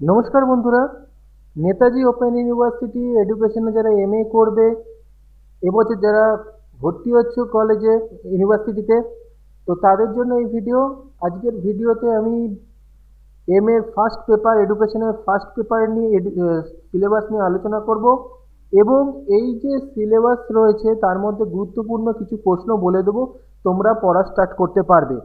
নমস্কার বন্ধুরা, Netaji open university এডুকেশনে যারা এমএ করবে, এবছর যারা ভর্তি হচ্ছে কলেজে ইউনিভার্সিটিতে তো তাদের জন্য এই ভিডিও আজকের ভিডিওতে আমি এম এর ফার্স্ট পেপার এডুকেশনের ফার্স্ট পেপার নিয়ে সিলেবাস নিয়ে আলোচনা করব এবং এই যে সিলেবাস রয়েছে, তার মধ্যে গুরুত্বপূর্ণ কিছু প্রশ্ন বলে দেবো, তোমরা পড়া স্টার্ট করতে পারবে।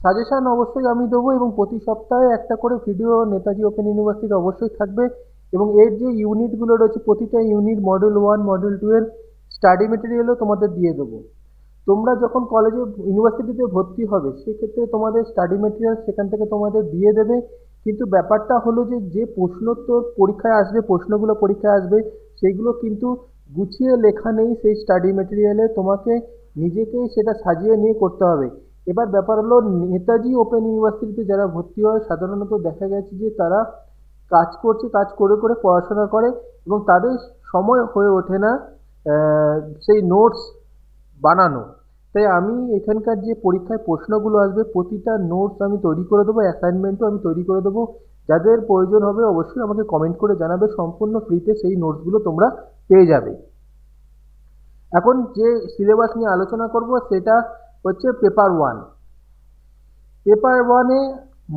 সাজেশান অবশ্যই আমি দেবো এবং প্রতি সপ্তাহে একটা করে ভিডিও নেতাজি ওপেন ইউনিভার্সিটি অবশ্যই থাকবে এবং এর যে ইউনিটগুলো রয়েছে, প্রতিটা unit model one model two এর স্টাডি মেটেরিয়ালও তোমাদের দিয়ে দেবো। তোমরা যখন কলেজে ইউনিভার্সিটিতে ভর্তি হবে, সেক্ষেত্রে তোমাদের স্টাডি মেটেরিয়াল সেখান থেকে তোমাদের দিয়ে দেবে। কিন্তু ব্যাপারটা হলো যে যে প্রশ্নোত্তর পরীক্ষায় আসবে, প্রশ্নগুলো পরীক্ষায় আসবে সেইগুলো কিন্তু গুছিয়ে লেখা নেই সেই স্টাডি মেটেরিয়ালে তোমাকে নিজেকেই সেটা সাজিয়ে নিয়ে করতে হবে। এবার ব্যাপার হলো, নেতাজি ওপেন ইউনিভার্সিটিতে যারা ভর্তি হয়, সাধারণত দেখা গেছে যে তারা কাজ করছে, কাজ করে করে পড়াশোনা করে এবং তাদের সময় হয়ে ওঠে না সেই নোটস বানানো। তাই আমি এখানকার যে পরীক্ষায় প্রশ্নগুলো আসবে, প্রতিটা নোটস আমি তৈরি করে দেবো অ্যাসাইনমেন্টও আমি তৈরি করে দেবো। যাদের প্রয়োজন হবে অবশ্যই আমাকে কমেন্ট করে জানাবে, সম্পূর্ণ ফ্রিতে সেই নোটসগুলো তোমরা পেয়ে যাবে। এখন যে সিলেবাস নিয়ে আলোচনা করব, সেটা হচ্ছে পেপার ওয়ান পেপার ওয়ানে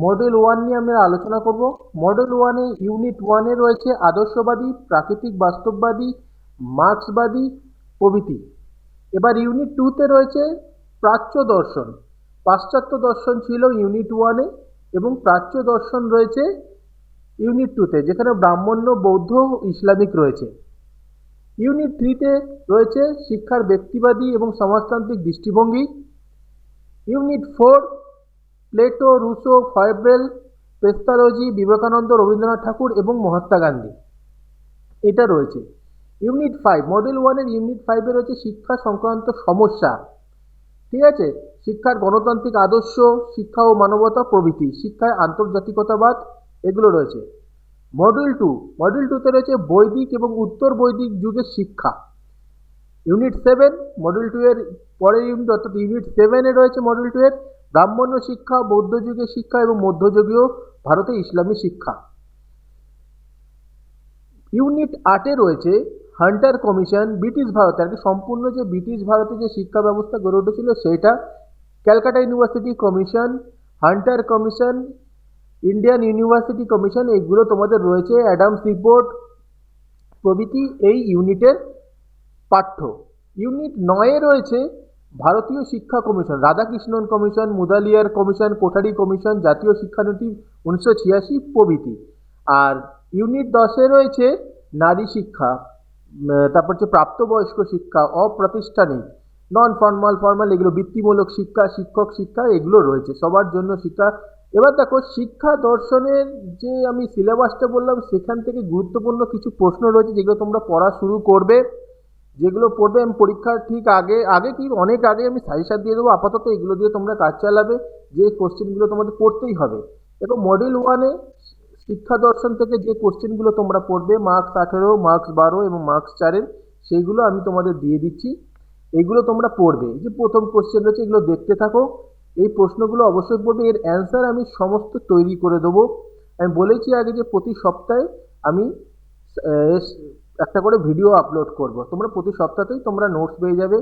মডেল ওয়ান নিয়ে আমরা আলোচনা করব। মডেল ওয়ানে ইউনিট ওয়ানে রয়েছে আদর্শবাদী, প্রাকৃতিক বাস্তববাদী মার্ক্সবাদী প্রভৃতি। এবার ইউনিট টুতে রয়েছে প্রাচ্য দর্শন। পাশ্চাত্য দর্শন ছিল ইউনিট ওয়ানে এবং প্রাচ্য দর্শন রয়েছে ইউনিট টুতে যেখানে ব্রাহ্মণ্য, বৌদ্ধ, ইসলামিক রয়েছে। ইউনিট থ্রিতে রয়েছে শিক্ষার ব্যক্তিবাদী এবং সমাজতান্ত্রিক দৃষ্টিভঙ্গি। Unit four, Plato Rousseau Froebel Pestalozzi Vivekananda, Rabindranath Tagore এবং মহাত্মা গান্ধী। এটা রয়েছে। ইউনিট ফাইভ, মডেল ওয়ানের ইউনিট ফাইভে রয়েছে শিক্ষা সংক্রান্ত সমস্যা। ঠিক আছে? শিক্ষার গণতান্ত্রিক আদর্শ, শিক্ষা ও মানবতা প্রভৃতি, শিক্ষায় আন্তর্জাতিকতাবাদ, এগুলো রয়েছে। মডেল টু, মডেল টুতে রয়েছে বৈদিক এবং উত্তর বৈদিক যুগের শিক্ষা। ইউনিট সেভেন মডেল টু এর পরের ইউনিট অর্থাৎ ইউনিট সেভেনে রয়েছে মডেল টু এর ব্রাহ্মণ্য শিক্ষা, বৌদ্ধ যুগের শিক্ষা এবং মধ্যযুগীয় ভারতে ইসলামী শিক্ষা। ইউনিট আটে রয়েছে হান্টার কমিশন ব্রিটিশ ভারতে, আর কি সম্পূর্ণ যে ব্রিটিশ ভারতে যে শিক্ষা ব্যবস্থা গড়ে উঠেছিল সেটা Calcutta university commission Hunter commission Indian university commission এইগুলো তোমাদের রয়েছে অ্যাডামস রিপোর্ট প্রভৃতি এই ইউনিটের পাঠ্য। ইউনিট নয়ে রয়েছে ভারতীয় শিক্ষা commission, Radhakrishnan commission, Mudaliar commission, Kothari commission, জাতীয় শিক্ষানীতি উনিশশো ছিয়াশি প্রভৃতি। আর ইউনিট দশে রয়েছে নারী শিক্ষা তারপর হচ্ছে প্রাপ্তবয়স্ক শিক্ষা, অপ্রাতিষ্ঠানিক নন ফর্মাল ফর্মাল এগুলো বৃত্তিমূলক শিক্ষা, শিক্ষক শিক্ষা, এগুলো রয়েছে। সবার জন্য শিক্ষা। এবার দেখো, শিক্ষা দর্শনের যে আমি সিলেবাসটা বললাম, সেখান থেকে গুরুত্বপূর্ণ কিছু প্রশ্ন রয়েছে, যেগুলো তোমরা পড়া শুরু করবে। যেগুলো পড়বে আমি পরীক্ষার ঠিক আগে আগে কি, অনেক আগে আমি সাজেশান দিয়ে দেবো। আপাতত এগুলো দিয়ে তোমরা কাজ চালাবে, যে কোশ্চেনগুলো তোমাদের পড়তেই হবে। দেখো মডেল ওয়ানে শিক্ষা দর্শন থেকে যে কোশ্চেনগুলো তোমরা পড়বে মার্কস আঠেরো মার্কস বারো এবং মার্কস চারের, সেইগুলো আমি তোমাদের দিয়ে দিচ্ছি। এইগুলো তোমরা পড়বে। যে প্রথম কোশ্চেন রয়েছে, এগুলো দেখতে থাকো। এই প্রশ্নগুলো অবশ্যই পড়বে। এর অ্যান্সার আমি সমস্ত তৈরি করে দেবো। আমি বলেছি আগে যে প্রতি সপ্তাহে আমি একটা করে ভিডিও আপলোড করব। তোমরা প্রতি সপ্তাহতেই তোমরা নোটস পেয়ে যাবে।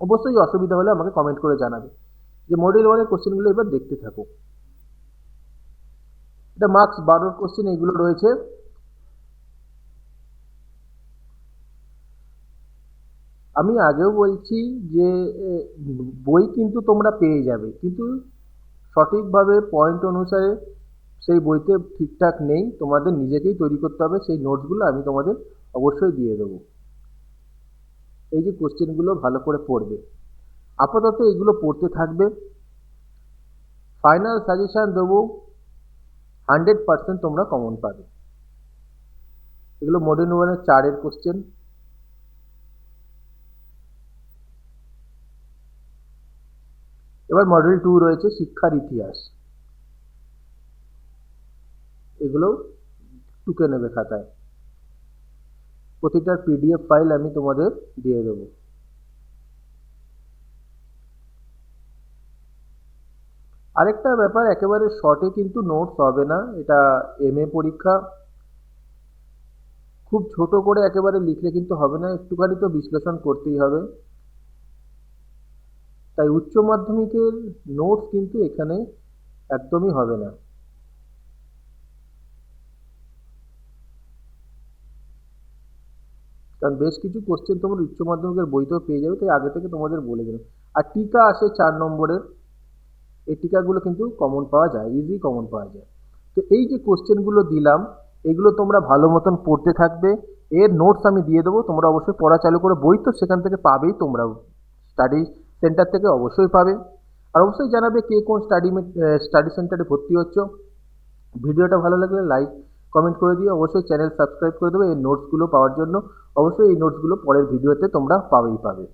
অবশ্যই অসুবিধা হলে আমাকে কমেন্ট করে জানাবে। যে মডেল ওয়ানের কোশ্চেনগুলো এবার দেখতে থাকো। এটা মার্কস বারোর কোশ্চেন এইগুলো রয়েছে। আমি আগেও বলছি যে বই কিন্তু তোমরা পেয়ে যাবে। কিন্তু সঠিকভাবে পয়েন্ট অনুসারে সেই বইতে ঠিকঠাক নেই, তোমাদের নিজেকেই তৈরি করতে হবে, সেই নোটসগুলো আমি তোমাদের অবশ্যই দিয়ে দেবো। এই যে কোশ্চেনগুলো ভালো করে পড়বে। আপাতত এগুলো পড়তে থাকবে। ফাইনাল সাজেশান দেবো হান্ড্রেড পার্সেন্ট তোমরা কমন পাবে। এগুলো মডেল ওয়ানের চারের কোশ্চেন এবার মডেল টু রয়েছে, শিক্ষার ইতিহাস। এগুলো টুকে নেবে খাতায়। প্রতিটার পিডিএফ ফাইল আমি তোমাদের দিয়ে দেবো। আরেকটা ব্যাপার, একেবারে শর্টে কিন্তু নোটস হবে না, এটা এমএ পরীক্ষা। খুব ছোট করে একেবারে লিখলে কিন্তু হবে না, একটুখানি তো বিশ্লেষণ করতেই হবে। তাই উচ্চ মাধ্যমিকের নোটস কিন্তু এখানে একদমই হবে না। কারণ বেশ কিছু কোশ্চেন তোমরা উচ্চ মাধ্যমিকের বইতেও পেয়ে যাবে, তাই আগে থেকে তোমাদের বলে দিলাম। আর টিকা আসে চার নম্বরের এই টিকাগুলো কিন্তু কমন পাওয়া যায় ইজি কমন পাওয়া যায়। তো এই যে কোশ্চেনগুলো দিলাম, এগুলো তোমরা ভালো মতন পড়তে থাকবে। এর নোটস আমি দিয়ে দেবো, তোমরা অবশ্যই পড়া চালু করে। বই তো সেখান থেকে পাবেই তোমরা স্টাডি সেন্টার থেকে অবশ্যই পাবে। আর অবশ্যই জানাবে কে কোন স্টাডি স্টাডি সেন্টারে ভর্তি হচ্ছ। ভিডিওটা ভালো লাগলে লাইক কমেন্ট করে দিও। অবশ্যই চ্যানেল সাবস্ক্রাইব করে দেবে। এই নোটসগুলো পাওয়ার জন্য। অবশ্যই এই নোটসগুলো পরের ভিডিওতে তোমরা পাবেই পাবে।